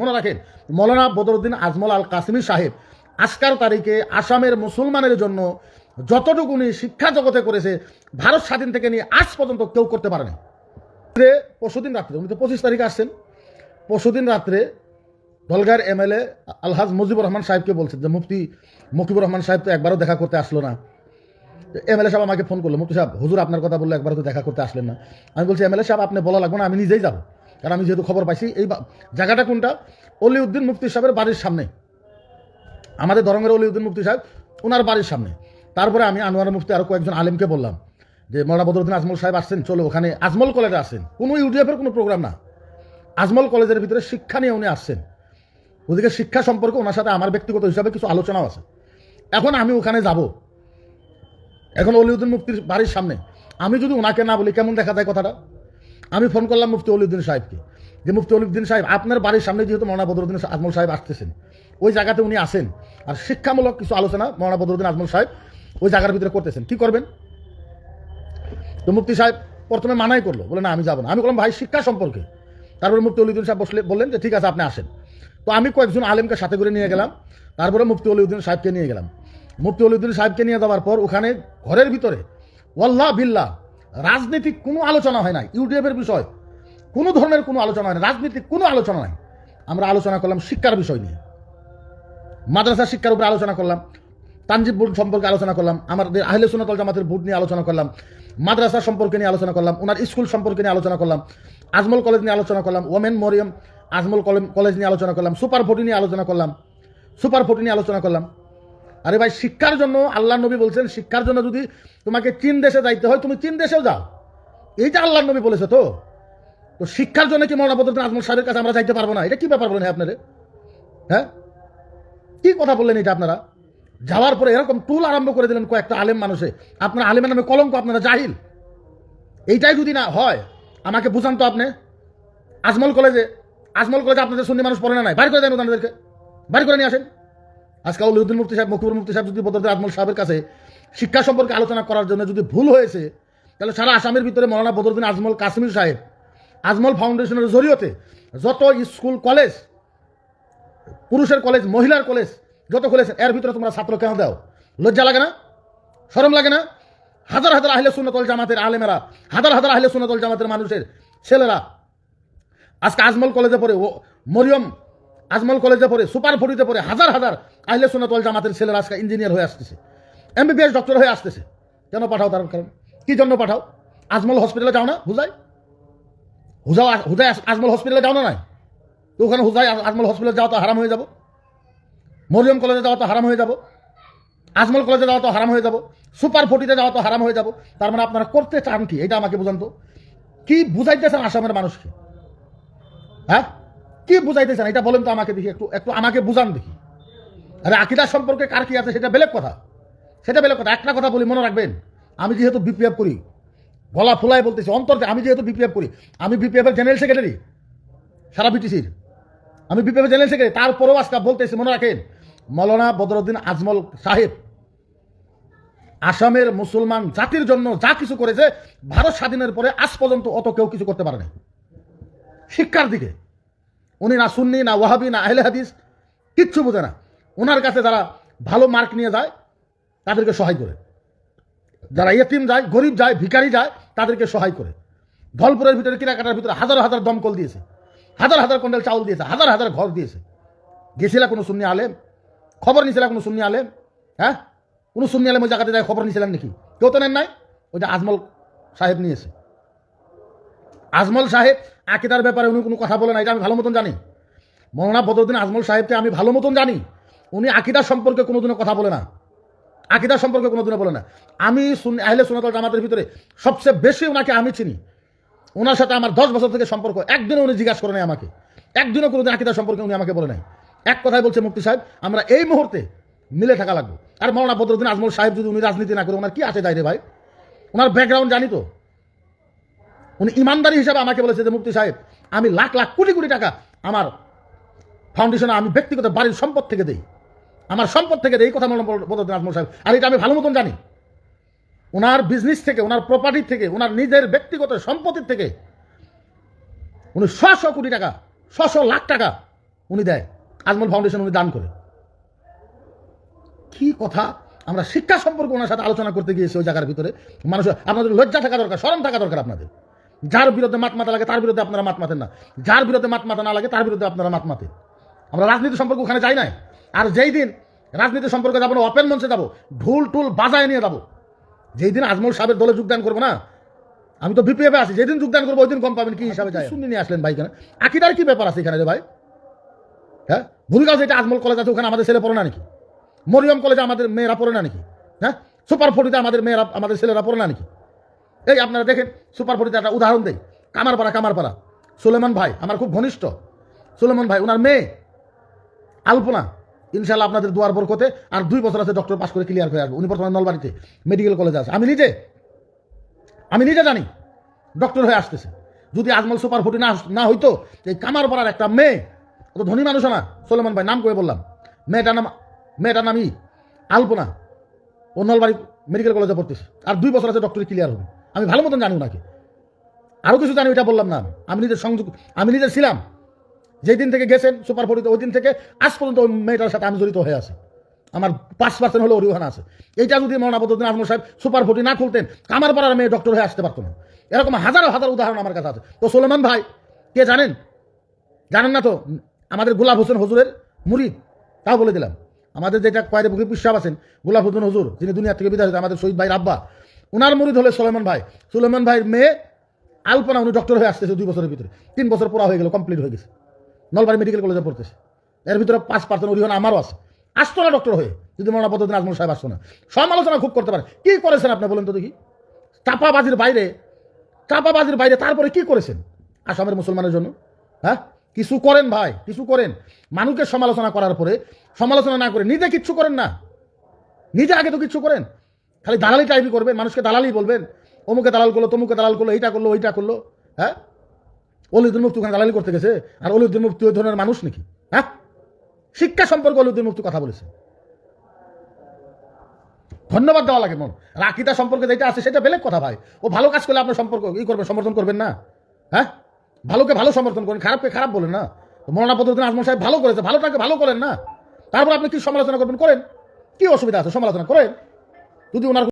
মনে রাখেন, মৌলানা বদরুদ্দিন আজমল আল কাসিমি সাহেব আজকার তারিখে আসামের মুসলমানের জন্য যতটুকুনি শিক্ষা জগতে করেছে, ভারত স্বাধীন থেকে নিয়ে আজ পর্যন্ত কেউ করতে পারেনি যে পরশুদিন রাত্রে, উনি তো পঁচিশ তারিখে আসছেন, পরশুদিন রাত্রে দলগার এমএলএ আলহাজ মুজিবুর রহমান সাহেবকে বলছেন যে, মুফতি মুকিবুর রহমান সাহেব তো একবারও দেখা করতে আসলো না। এমএলএ সাহেব আমাকে ফোন করল, মুফতি সাহেব, হুজুর আপনার কথা বললে একবারও তো দেখা করতে আসলেন না। আমি বলছি, এমএলএ সাহেব, আপনি বলা লাগবে না, আমি নিজেই যাব। কারণ আমি যেহেতু খবর পাইছি, এই জায়গাটা কোনটা? অলিউদ্দিন মুফতি সাহেবের বাড়ির সামনে। আমাদের দরঙ্গের অলিউদ্দিন মুফতি সাহেব ওনার বাড়ির সামনে। তারপরে আমি আনোয়ার মুফতি আরও কয়েকজন আলেমকে বললাম যে, মৌলানা বদরুদ্দিন আজমল সাহেব আসছেন, চলো ওখানে আজমল কলেজে আসছেন কোনো ইউডিএফের কোনো প্রোগ্রাম না। আজমল কলেজের ভিতরে শিক্ষা নিয়ে উনি আসছেন। ওদিকে শিক্ষা সম্পর্কে ওনার সাথে আমার ব্যক্তিগত হিসাবে কিছু আলোচনাও আছে। এখন আমি ওখানে যাব। এখন অলিউদ্দিন মুফতির বাড়ির সামনে। আমি যদি ওনাকে না বলি, কেমন দেখা যায় কথাটা? আমি ফোন করলাম মুফতি অলিউদ্দিন সাহেবকে যে, মুফতি অলিউদ্দিন সাহেব, আপনার বাড়ির সামনে যেহেতু মৌলানা বদরুদ্দিন আজমল সাহেব আসতেছেন, ওই জায়গাতে উনি আসেন আর শিক্ষামূলক কিছু আলোচনা মৌলানা বদরুদ্দিন আজমল সাহেব ওই জায়গার ভিতরে করতেছেন, কি করবেন? তো মুফতি সাহেব প্রথমে মানাই করল, বলে, না, আমি যাব না। আমি বললাম, ভাই, শিক্ষা সম্পর্কে। তারপরে মুফতি অলিউদ্দিন সাহেব বসলে, বললেন যে, ঠিক আছে, আপনি আসেন। তো আমি কয়েকজন আলেমকে সাথে করে নিয়ে গেলাম, তারপরে মুফতি অলিউদ্দিন সাহেবকে নিয়ে গেলাম। মুফতি অলিউদ্দিন সাহেবকে নিয়ে যাওয়ার পর ওখানে ঘরের ভিতরে, ওয়াল্লাহ বিল্লাহ রাজনৈতিক কোনো আলোচনা হয় না ইউটিউবের বিষয়, কোনো ধরনের কোনো আলোচনা হয় না রাজনীতিক কোনো আলোচনা নাই। আমরা আলোচনা করলাম শিক্ষার বিষয় নিয়ে। মাদ্রাসা শিক্ষার উপরে আলোচনা করলাম, তানজিব বোর্ড সম্পর্কে আলোচনা করলাম, আমাদের আহলে সুনাতল জামাতের বোর্ড নিয়ে আলোচনা করলাম, মাদ্রাসা সম্পর্কে নিয়ে আলোচনা করলাম, ওনার স্কুল সম্পর্কে নিয়ে আলোচনা করলাম, আজমল কলেজ নিয়ে আলোচনা করলাম, ওমেন মরিয়ম আজমল কলেজ নিয়ে আলোচনা করলাম, সুপার ফোর্টি নিয়ে আলোচনা করলাম, সুপার ফোর্টি নিয়ে আলোচনা করলাম। আরে ভাই, শিক্ষার জন্য আল্লাহ নবী বলছেন, শিক্ষার জন্য যদি তোমাকে চীন দেশে যাইতে হয়, তুমি চীন দেশেও যাও। এইটা আল্লাহ নবী বলেছে তো। তো শিক্ষার জন্য কি মৌলানা বদরুদ্দিন আজমল সাহেবের কাছে আমরা যাইতে পারব না? এটা কি ব্যাপার বলেন আপনারে? হ্যাঁ? কি কথা বললেন এটা আপনারা? যাওয়ার পরে এরকম টুল আরম্ভ করে দিলেন কয়েকটা আলেম মানুষে। আপনার আলেমের নামে কলঙ্ক, আপনারা জাহিল। এইটাই যদি না হয়, আমাকে বুঝান তো আপনি। আজমল কলেজে আজমল কলেজে আপনাদের সুন্নি মানুষ পড়ে না নাই? বাইর করে দেন ওনাদেরকে। বাইর করে নিয়ে আসেন। আজকে উদ্দিন মুফতি সাহেব মকিবুর মুফতি সাহেব যদি বদরুদ্দিন আজমল সাহেবের কাছে শিক্ষা সম্পর্কে আলোচনা করার জন্য যদি ভুল হয়েছে, তাহলে সারা আসামের ভিতরে মৌলানা বদরুদ্দিন আজমল কাশ্মীর সাহেব, আজমল ফাউন্ডেশনের জরিয়তে যত স্কুল, কলেজ, পুরুষের কলেজ, মহিলার কলেজ, যত কলেজ, এর ভিতরে তোমরা ছাত্র কেন দাও? লজ্জা লাগে না? শরম লাগে না? হাজার হাজার আহলে সুন্নতল জামাতের আলেমেরা, হাজার হাজার আহলে সুন্নতল জামাতের মানুষের ছেলেরা আজকে আজমল কলেজে পড়ে, ও মরিয়ম আজমল কলেজে পড়ে, সুপার ফরিতে পড়ে, হাজার হাজার আহলে সুন্নতল জামাতের ছেলেরা আজকে ইঞ্জিনিয়ার হয়ে আসতেছে। এমবিবিএস ডক্টর হয়ে আসতেছে। কেন পাঠাও তার কারণ? কি জন্য পাঠাও? আজমল হসপিটালে যাও না, হুজাই? হুজাও হুজাই আজমল হসপিটালে যাও না নাই? তো ওখানে হুজাই আজমল হসপিটালে যাওয়া তো হারাম হয়ে যাব। মরিয়ম কলেজে যাওয়া তো হারাম হয়ে যাব। আজমল কলেজে যাওয়া তো হারাম হয়ে যাব। সুপার ফোর্টিতে যাওয়া তো হারাম হয়ে যাব। তার মানে আপনারা করতে চান কি? এটা আমাকে বুঝান তো। কি বুঝাইতেছেন আসামের মানুষকে? হ্যাঁ? কি বুঝাইতেছেন? এটা বলেন তো আমাকে দেখি একটু একটু আমাকে বুঝান দেখি। আরে আকিদা সম্পর্কে কার কি আছে সেটা বেলেগ কথা। সেটা বেলেগ কথা। একটা কথা বলি, মনে রাখবেন, আমি যেহেতু বিপিএফ করি, গলা ফুলাই বলতেছি, অন্তর আমি যেহেতু বিপিএফ করি, আমি বিপিএফ এর জেনারেল সেক্রেটারি সারা বিটিসির আমি বিপিএফ জেনারেল সেক্রেটারি তারপরেও আজকে বলতেছি, মনে রাখেন, মৌলানা বদরুদ্দিন আজমল সাহেব, আসামের মুসলমান জাতির জন্য যা কিছু করেছে, ভারত স্বাধীনের পরে আজ পর্যন্ত অত কেউ কিছু করতে পারে না শিক্ষার দিকে। উনি না সুন্নি, না ওয়াহাবি, না আহলে হাদিস, কিচ্ছু বোঝে না। ওনার কাছে যারা ভালো মার্ক নিয়ে যায়, তাদেরকে সহায় করে। যারা ইয়েতিম যায়, গরিব যায়, ভিখারি যায়, তাদেরকে সহায় করে। ধলপুরের ভিতরে কিনাকাটার ভিতরে হাজার হাজার দমকল দিয়েছে। হাজার হাজার কন্ডেল চাউল দিয়েছে, হাজার হাজার ঘর দিয়েছে। গেছিলা কোনো সুন্নি আলেম? খবর নিয়েছিলা কোনো সুন্নি আলেম? হ্যাঁ? কোনো সুন্নি আলেম ওই জায়গাতে যায় খবর নিয়েছিলেন নাকি? কেউ তো নেন নাই? ওই যে আজমল সাহেব নিয়েছে। আজমল সাহেব, আকিদার ব্যাপারে উনি কোনো কথা বলে না এটা আমি ভালো মতন জানি। মৌলানা বদরুদ্দিন আজমল সাহেবকে আমি ভালো মতন জানি। উনি আকিদার সম্পর্কে কোনোদিনও কথা বলে না। আকিদার সম্পর্কে কোনোদিনও বলে না। আমি আহলে সুনাতল জামাতের ভিতরে সবচেয়ে বেশি ওনাকে আমি চিনি। ওনার সাথে আমার দশ বছর থেকে সম্পর্ক। একদিনও উনি জিজ্ঞাসা করে নাই আমাকে। একদিনও কোনোদিন আকিদার সম্পর্কে উনি আমাকে বলে নাই। এক কথাই বলছে মুক্তি সাহেব, আমরা এই মুহূর্তে মিলে থাকা লাগবে। আর মৌলানা বদরুদ্দিন আজমল সাহেব যদি উনি রাজনীতি না করে, ওনার কি আসে যায় রে ভাই? ওনার ব্যাকগ্রাউন্ড জানি তো। উনি ইমানদারি হিসাবে আমাকে বলেছে যে মুক্তি সাহেব, আমি লাখ লাখ কোটি কোটি টাকা আমার ফাউন্ডেশনে আমি ব্যক্তিগত বাড়ির সম্পদ থেকে দেই। আমার সম্পদ থেকে এই কথা বদরুদ্দিন আজমল সাহেব। আর এটা আমি ভালো মতন জানি। ওনার বিজনেস থেকে, ওনার প্রপার্টি থেকে, ওনার নিজের ব্যক্তিগত সম্পত্তির থেকে উনি শ শ কোটি টাকা শ শ লাখ টাকা উনি দেয়। আজমল ফাউন্ডেশন উনি দান করে। কি কথা? আমরা শিক্ষা সম্পর্কে ওনার সাথে আলোচনা করতে গিয়েছি ওই জায়গার ভিতরে। মানুষ আপনাদের লজ্জা থাকা দরকার স্মরণ থাকা দরকার আপনাদের। যার বিরুদ্ধে মাত মাথা লাগে তার বিরুদ্ধে আপনারা মাত মাতেন না। যার বিরুদ্ধে মাত মাথা না লাগে তার বিরুদ্ধে আপনারা মাত মাতেন। আমরা রাজনীতি সম্পর্কে ওখানে যাই নাই। আর যেই দিন রাজনীতি সম্পর্কে যাব না ওপেন মঞ্চে যাব, ঢুল টুল বাজায় নিয়ে যাব, যেই দিন আজমল সাহেবের দলে যোগদান করব না, আমি তো বিপিএফে আছি যেদিন যোগদান করব, ওই দিন কম পাবেন, কি হিসাবে যায়? শুনে নিয়ে আসলেন ভাই কেন? আকিদার কি ব্যাপার আছে এখানে রে ভাই? হ্যাঁ? ভুলগাঁও যেটা আজমল কলেজ আছে, ওখানে আমাদের ছেলে পড়ে না নাকি? মরিয়ম কলেজে আমাদের মেয়েরা পড়ে না নাকি? হ্যাঁ? সুপার ফোর্টিতে আমাদের মেয়েরা, আমাদের ছেলেরা পড়ে না নাকি? এই আপনারা দেখেন সুপার ফোর্টিতে একটা উদাহরণ দেই, কামারপাড়া কামারপাড়া, সুলেমান ভাই, আমার খুব ঘনিষ্ঠ, সুলেমান ভাই ওনার মেয়ে, আলপনা ইনশাল্লাহ আপনাদের দুয়ার বরকতে আর দুই বছর আছে ডক্টর পাস করে ক্লিয়ার হয়ে আসবে। উনি বর্তমানে নলবাড়িতে মেডিকেল কলেজে আছে। আমি নিজে আমি নিজে জানি ডক্টর হয়ে আসতেছে। যদি আজমল সুপার ফোর্টি না না হইতো, এই কামারপাড়ার একটা মেয়ে ও তো ধনী মানুষ না, সোলেমান ভাই, নাম করে বললাম, মেয়েটার নাম মেয়েটার নাম ই, আলপনা। ও নলবাড়ি মেডিকেল কলেজে পড়তেছে। আর দুই বছর আছে ডক্টরি ক্লিয়ার হবে। আমি ভালো মতন জানি ওনাকে আরও কিছু জানি ওইটা বললাম না আমি নিজের সংযোগ, আমি নিজে ছিলাম। যেই দিন থেকে গেছেন সুপার ফোর্টিতে ওই দিন থেকে আজ পর্যন্ত ওই মেয়েটার সাথে আমি জড়িত হয়ে আছি। আমার পাঁচ পার্সেন্ট হলে অরিওহানা আছে। এইটা যদি মৌলানা বদরুদ্দিন আজমল সাহেব সুপার ফোর্টি না খুলতেন আমার পাড়ার মেয়ে ডক্টর হয়ে আসতে পারতো না। এরকম হাজারো হাজার উদাহরণ আমার কাছে আছে। তো সোলেমান ভাই, কে জানেন? জানেন না তো? আমাদের গোলাপ হোসেন হজুরের মুরিদ, তাও বলে দিলাম। আমাদের যেটা কয়ের বুকে পিসাব আছেন, গোলাপ হোসেন হজুর, যিনি দুনিয়া থেকে বিদায় আমাদের শহীদ ভাই আব্বা, উনার মুরিদ হলে সোলেমান ভাই। সুলেমান ভাইয়ের মেয়ে আলপনা, উনি ডক্টর হয়ে আসতেছে দুই বছরের ভিতরে। তিন বছর পড়া হয়ে গেল কমপ্লিট হয়ে গেছে। নলবাড়ি মেডিকেল কলেজে পড়তেছে। এর ভিতরে পাঁচ পার্সেন্ট অরিহনা আমারও আছে। আসতো না ডক্টর হয়ে যদি মনে পদ্ধতি আজমল সাহেব আসতো না। সমালোচনা খুব করতে পারে। কি করেছেন আপনি বলেন তো দেখি? চাপাবাজির বাইরে চাপাবাজির বাইরে তারপরে কি করেছেন আসামের মুসলমানের জন্য? হ্যাঁ? কিছু করেন ভাই, কিছু করেন। মানুষকে সমালোচনা করার পরে, সমালোচনা না করে নিজে কিচ্ছু করেন না। নিজে আগে তো কিচ্ছু করেন। খালি দালালি টাইপই করবেন, মানুষকে দালালি বলবেন। অমুকে দালাল করল, তমুকে দালাল করল, এইটা করল, ওইটা করল। হ্যাঁ? অলিউদ্দিন মুফতি ওখানে দালালি করতে গেছে, আর অলিউদ্দিন মুফতি ওই ধরনের মানুষ নাকি? হ্যাঁ শিক্ষা সম্পর্কে অলিউদ্দিন মুফতি কথা বলেছে। ধন্যবাদ দেওয়া লাগে মন। রাকিতা সম্পর্কে যেটা আছে সেটা বেলেগ কথা ভাই। ও ভালো কাজ করলে আপনার সম্পর্ক ই করবেন, সমর্থন করবেন না। হ্যাঁ? ভালোকে ভালো সমর্থন করেন, খারাপকে খারাপ বলেন না। মৌলানা পদ্ধতি আজমল সাহেব ভালো করেছে, ভালোটাকে ভালো করেন না। তারপর আপনি কি সমালোচনা করবেন? করেন। কি অসুবিধা আছে? সমালোচনা করেন। যদি ওনার